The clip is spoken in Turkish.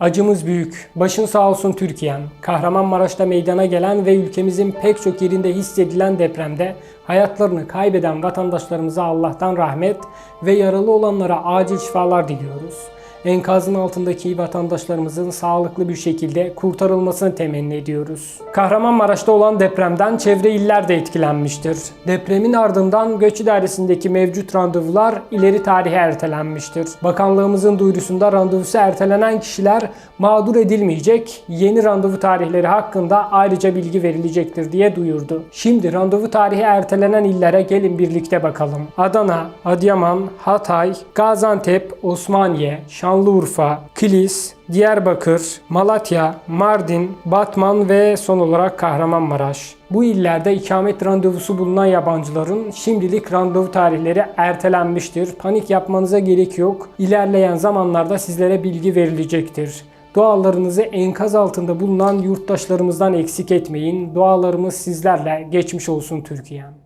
Acımız büyük. Başın sağ olsun Türkiye'm. Kahramanmaraş'ta meydana gelen ve ülkemizin pek çok yerinde hissedilen depremde hayatlarını kaybeden vatandaşlarımıza Allah'tan rahmet ve yaralı olanlara acil şifalar diliyoruz. Enkazın altındaki vatandaşlarımızın sağlıklı bir şekilde kurtarılmasını temenni ediyoruz. Kahramanmaraş'ta olan depremden çevre iller de etkilenmiştir. Depremin ardından göç idaresindeki mevcut randevular ileri tarihe ertelenmiştir. Bakanlığımızın duyurusunda randevusu ertelenen kişiler mağdur edilmeyecek, yeni randevu tarihleri hakkında ayrıca bilgi verilecektir diye duyurdu. Şimdi randevu tarihi ertelenen illere gelin birlikte bakalım. Adana, Adıyaman, Hatay, Gaziantep, Osmaniye, Şanlıurfa, Kilis, Diyarbakır, Malatya, Mardin, Batman ve son olarak Kahramanmaraş. Bu illerde ikamet randevusu bulunan yabancıların şimdilik randevu tarihleri ertelenmiştir. Panik yapmanıza gerek yok. İlerleyen zamanlarda sizlere bilgi verilecektir. Dualarınızı enkaz altında bulunan yurttaşlarımızdan eksik etmeyin. Dualarımız sizlerle geçmiş olsun Türkiye'm.